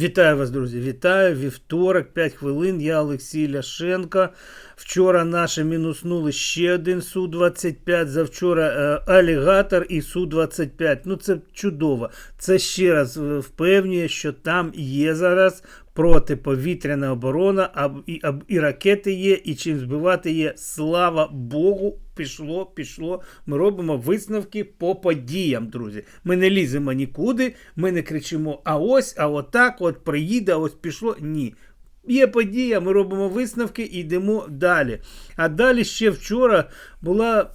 Вітаю вас, друзі! Вітаю! Вівторок, 5 хвилин. Я Олексій Ляшенко. Вчора наші мінуснули ще один Су-25. Завчора е, алігатор і Су-25. Ну це чудово. Це ще раз е, впевнює, що там є зараз протиповітряна оборона, а, і, а, і ракети є, і чим збивати є. Слава Богу, пішло, пішло. Ми робимо висновки по подіям, друзі. Ми не ліземо нікуди, ми не кричимо, а ось, а отак, от приїде, а ось пішло. Ні. Є подія, ми робимо висновки і йдемо далі. А далі ще вчора була.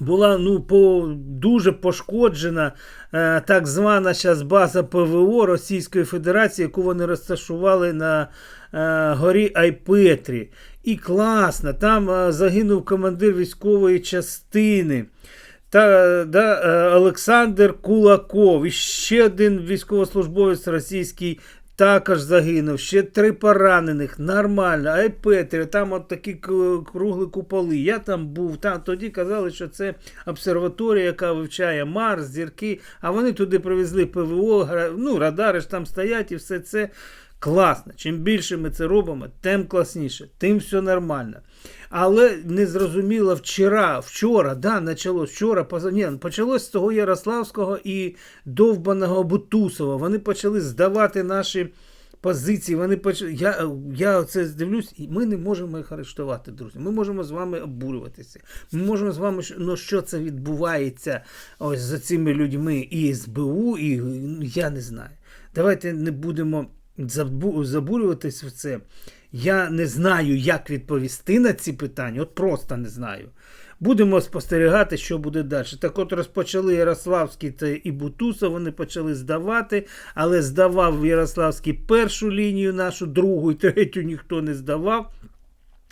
Була ну, по, дуже пошкоджена е, так звана зараз база ПВО Російської Федерації, яку вони розташували на е, горі Айпетрі. І класно, там е, загинув командир військової частини. Та, да, е, Олександр Кулаков, і ще один військовослужбовець російський також загинув, ще три поранених, нормально. Ай Петрі, там от такі кругли куполи. Я там був. Там тоді казали, що це обсерваторія, яка вивчає Марс, зірки. А вони туди привезли ПВО, ну, радари ж там стоять і все це. Класно. Чим більше ми це робимо, тим класніше, тим все нормально. Але незрозуміло вчора, вчора, да, почалось вчора, поза... Ні, почалось з того Ярославського і довбаного Бутусова. Вони почали здавати наші позиції. Вони почали. Я я це дивлюсь, і ми не можемо їх арештувати, друзі. Ми можемо з вами обурюватися. Ми можемо з вами, ну що це відбувається ось за цими людьми і СБУ, і ну, я не знаю. Давайте не будемо забурюватись в це. Я не знаю, як відповісти на ці питання. От просто не знаю. Будемо спостерігати, що буде далі. Так от розпочали Ярославський та і Бутуса, вони почали здавати, але здавав Ярославський першу лінію, нашу другу і третю ніхто не здавав.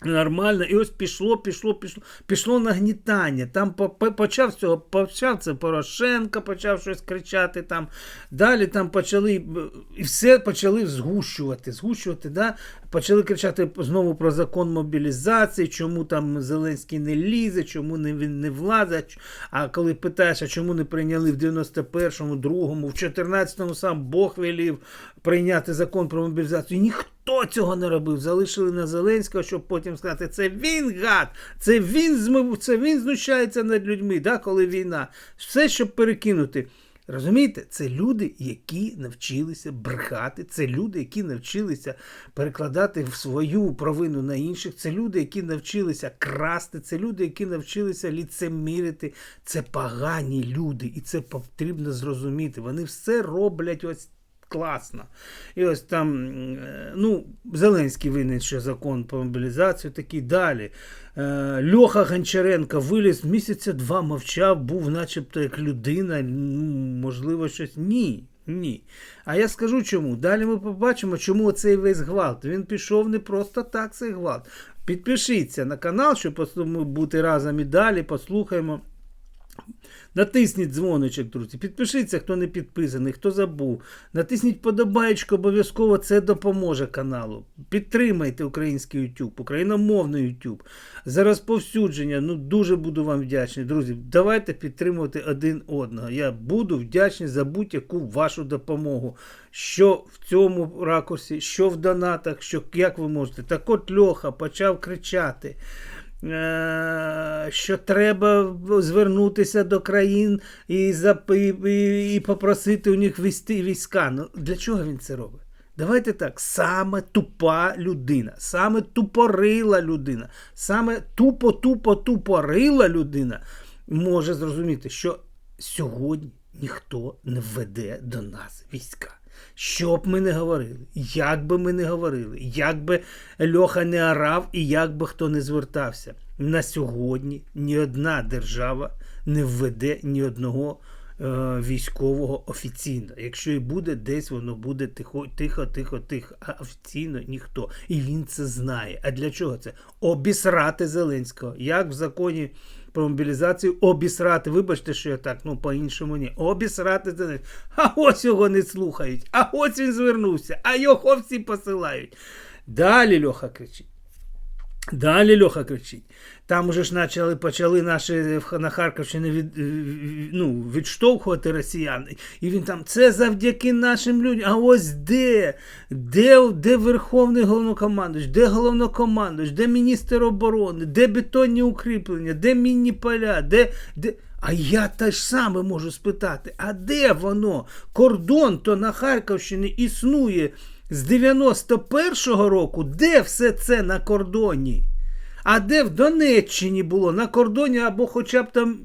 Нормально, і ось пішло, пішло, пішло, пішло нагнітання. Там почав цього, почав це Порошенко, почав щось кричати там. Далі там почали і все почали згущувати. згущувати, да? Почали кричати знову про закон мобілізації, чому там Зеленський не лізе, чому не, він не влазить. А коли питаєш, а чому не прийняли в 91-му, 2-му, в 14-му сам Бог велів прийняти закон про мобілізацію, ніхто. Цього не робив? Залишили на Зеленського, щоб потім сказати, це він гад, це він змив, це він знущається над людьми, да, коли війна. Все, щоб перекинути. Розумієте, це люди, які навчилися брехати, це люди, які навчилися перекладати в свою провину на інших. Це люди, які навчилися красти, це люди, які навчилися ліцемірити. Це погані люди, і це потрібно зрозуміти. Вони все роблять ось класно. І ось там, е, ну, Зеленський винен, що закон про мобілізацію, такий далі. Е, Льоха Гончаренко виліз місяця два мовчав, був начебто як людина, можливо, щось. Ні. Ні. А я скажу чому. Далі ми побачимо, чому цей весь гвалт. Він пішов не просто так, цей гвалт. Підпишіться на канал, щоб бути разом і далі. Послухаємо. Натисніть дзвоничок, друзі. Підпишіться, хто не підписаний, хто забув. Натисніть подобаєчку, обов'язково це допоможе каналу. Підтримайте український YouTube, україномовний YouTube. За розповсюдження. Ну дуже буду вам вдячний, друзі. Давайте підтримувати один одного. Я буду вдячний за будь-яку вашу допомогу. Що в цьому ракурсі, що в донатах, що як ви можете. Так от Льоха почав кричати. Е, що треба звернутися до країн і і, і попросити у них вести війська. Ну, Для чого він це робить? Давайте так, саме тупа людина, саме тупорила людина, саме тупо-тупо-тупорила людина може зрозуміти, що сьогодні ніхто не введе до нас війська. Що б ми не говорили, як би ми не говорили, як би Льоха не орав і як би хто не звертався. На сьогодні ні одна держава не введе ні одного е, військового офіційно. Якщо і буде, десь воно буде тихо, тихо, тихо, тихо. А офіційно ніхто. І він це знає. А для чого це? Обісрати Зеленського. Як в законі про мобілізацію обісрати. Вибачте, що я так, ну по-іншому ні. Обісрати це. А ось його не слухають. А ось він звернувся, а його всі посилають. Далі Льоха кричить. Далі Льоха кричить. Там уже ж почали, почали наші на Харківщині від, ну, відштовхувати росіян. І він там, це завдяки нашим людям. А ось де? Де, де Верховний головнокомандуючий, де головнокомандуючий, де міністр оборони, де бетонні укріплення, де мінні поля, де. де... А я те ж саме можу спитати: а де воно? Кордон то на Харківщині існує з 91-го року. Де все це на кордоні? А де в Донеччині було на кордоні або хоча б там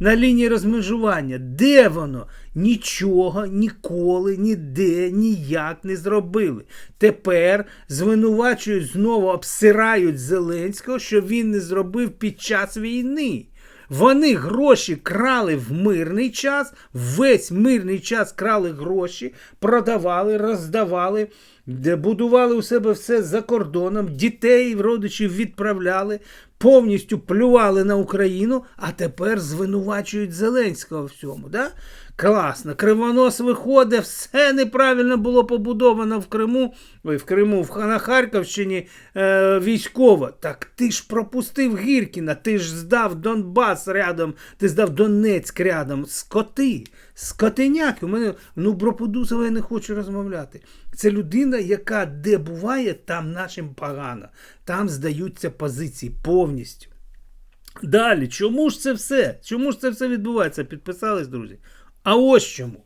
на лінії розмежування? Де воно? Нічого ніколи, ніде, ніяк не зробили. Тепер звинувачують знову, обсирають Зеленського, що він не зробив під час війни. Вони гроші крали в мирний час, весь мирний час крали гроші, продавали, роздавали, будували у себе все за кордоном, дітей, родичів відправляли, повністю плювали на Україну, а тепер звинувачують Зеленського в цьому. Да? Класно. Кривонос виходить, все неправильно було побудовано в Криму, ой, в Криму, на Харківщині е, військово. Так ти ж пропустив Гіркіна, ти ж здав Донбас рядом, ти здав Донецьк рядом. Скоти, скотиняки. У мене ну про Подусова я не хочу розмовляти. Це людина, яка де буває, там нашим погано. Там здаються позиції повністю. Далі, чому ж це все? Чому ж це все відбувається? Підписались, друзі? А ось чому.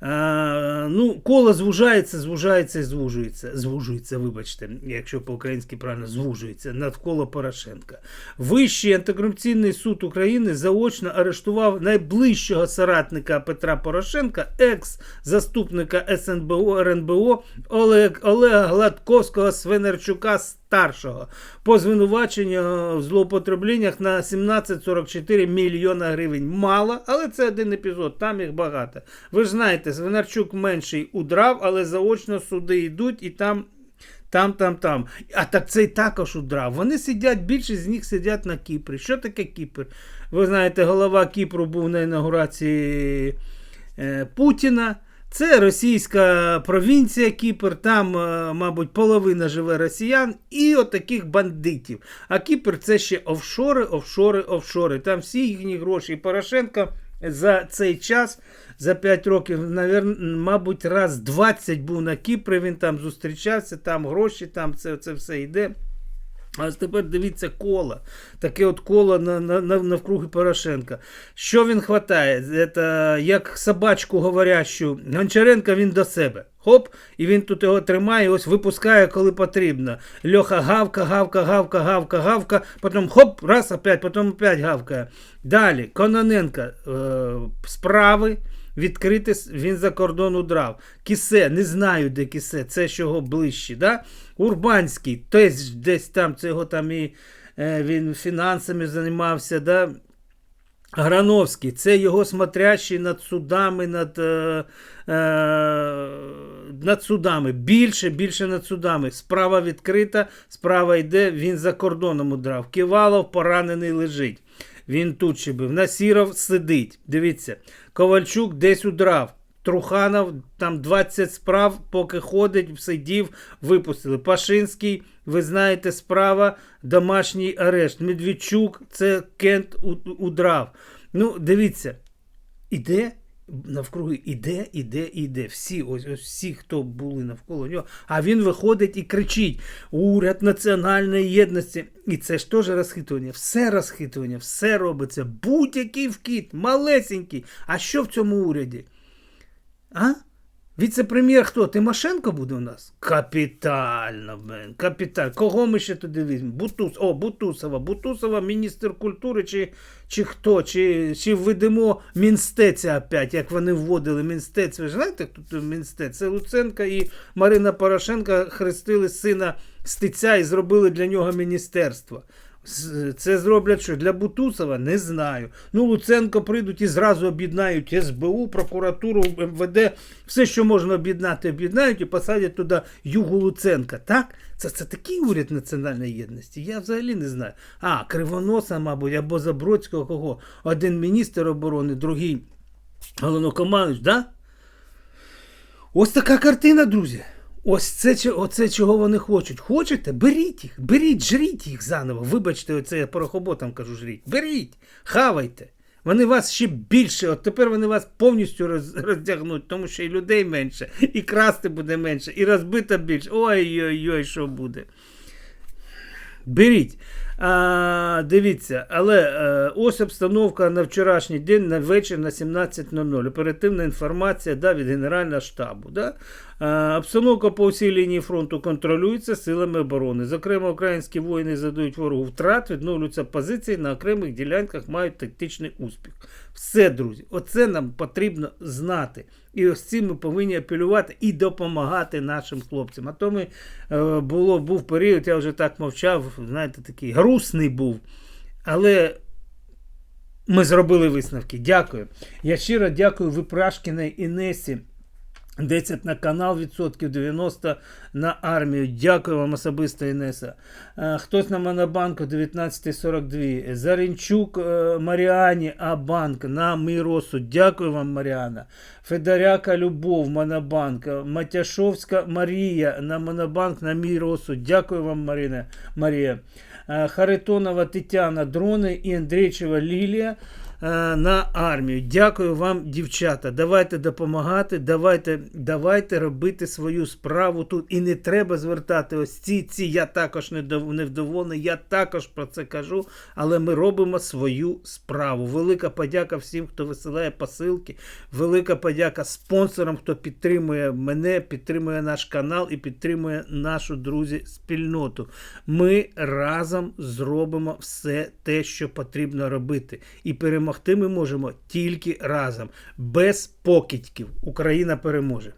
А, ну, коло звужається, звужається і звужується. Звужується, вибачте, якщо по-українськи правильно звужується навколо Порошенка. Вищий антикорупційний суд України заочно арештував найближчого соратника Петра Порошенка, екс-заступника СНБО РНБО Олег, Олега Гладковського Свинарчука старшого по звинуваченню в злоупотребленнях на 17,44 мільйона гривень. Мало, але це один епізод, там їх багато. Ви ж знаєте, Свинарчук менший удрав, але заочно суди йдуть і там. Там, там, там. А так цей також удрав. Вони сидять, більшість з них сидять на Кіпрі. Що таке Кіпр? Ви знаєте, голова Кіпру був на інаугурації е, Путіна. Це російська провінція Кіпр, там, е, мабуть, половина живе росіян і отаких бандитів. А Кіпр це ще офшори, офшори, офшори. Там всі їхні гроші. І Порошенко за цей час, за 5 років, навер... мабуть, раз 20 був на Кіпрі, він там зустрічався, там гроші, там це, це все йде. А тепер дивіться коло. Таке от коло на, на, на, навкруги Порошенка. Що він хватає? Це, як собачку говорящу, Гончаренка він до себе. Хоп, і він тут його тримає, ось випускає, коли потрібно. Льоха гавка, гавка, гавка, гавка, гавка, потім хоп, раз, опять, потім опять гавкає. Далі, Кононенко, е, справи. Відкрити він за кордон удрав. Кісе, не знаю, де кісе, це ж його ближче. Да? Урбанський, теж десь там, це його там і е, він фінансами займався. Да? Грановський, це його смотрящий над судами, над е, е, над судами. Більше, більше над судами. Справа відкрита, справа йде, він за кордоном удрав. Кивалов поранений лежить. Він тут ще був. Насіров сидить. Дивіться, Ковальчук десь удрав. Труханов там 20 справ, поки ходить, сидів, випустили. Пашинський, ви знаєте, справа, домашній арешт. Медведчук, це Кент удрав. Ну, дивіться, іде навкруги, іде, іде, іде. Всі, ось, ось всі, хто були навколо нього. А він виходить і кричить: уряд національної єдності. І це ж теж розхитування. Все розхитування, все робиться. Будь-який вкіт, малесенький. А що в цьому уряді? А? Віце-прем'єр хто? Тимошенко буде у нас? Капітально, блин, капітально. Кого ми ще туди візьмемо? Бутус, о, Бутусова. Бутусова, міністр культури, чи, чи хто? Чи, чи введемо Мінстеця опять, як вони вводили Мінстець. Ви ж знаєте, хто тут Мінстець? Це Луценка і Марина Порошенка хрестили сина Стеця і зробили для нього міністерство. Це зроблять що? Для Бутусова? Не знаю. Ну, Луценко прийдуть і зразу об'єднають СБУ, прокуратуру, МВД, все, що можна об'єднати, об'єднають і посадять туди Югу Луценка. Так? Це, це такий уряд національної єдності. Я взагалі не знаю. А, Кривоноса, мабуть, або Забродського, кого? Один міністр оборони, другий головнокомандуючий, да? Ось така картина, друзі. Ось це, оце чого вони хочуть. Хочете? Беріть їх, беріть, жріть їх заново. Вибачте, оце я порохоботам кажу, жріть. Беріть, хавайте. Вони вас ще більше, от тепер вони вас повністю роз, роздягнуть, тому що і людей менше, і красти буде менше, і розбито більше. Ой-ой-ой, що буде. Беріть. А, дивіться, але е, ось обстановка на вчорашній день на вечір на 17.00. Оперативна інформація да, від Генерального штабу. Да? А, обстановка по всій лінії фронту контролюється силами оборони. Зокрема, українські воїни задають ворогу втрат, відновлюються позиції на окремих ділянках, мають тактичний успіх. Все, друзі, оце нам потрібно знати. І ось цим ми повинні апелювати і допомагати нашим хлопцям. А то ми е, було, був період, я вже так мовчав, знаєте, такий грустний був. Але ми зробили висновки. Дякую. Я щиро дякую Випрашкіній Інесі. 10 на канал, відсотків 90 на армію. Дякую вам особисто, Інеса. Е, Хтось на Монобанку 1942. Зарінчук е, Маріані Абанк на Миросу. Дякую вам, Маріана. Федоряка Любов, Монобанк. Матяшовська Марія на Монобанк на Миросу. Дякую вам, Марина, Марія. Е, Харитонова Тетяна Дрони і Андрійчева Лілія на армію. Дякую вам, дівчата. Давайте допомагати, давайте, давайте робити свою справу тут. І не треба звертати ось ці, ці. Я також не дов- невдоволений, я також про це кажу, але ми робимо свою справу. Велика подяка всім, хто висилає посилки. Велика подяка спонсорам, хто підтримує мене, підтримує наш канал і підтримує нашу друзі спільноту. Ми разом зробимо все те, що потрібно робити. І перемогти ми можемо тільки разом, без покидьків. Україна переможе.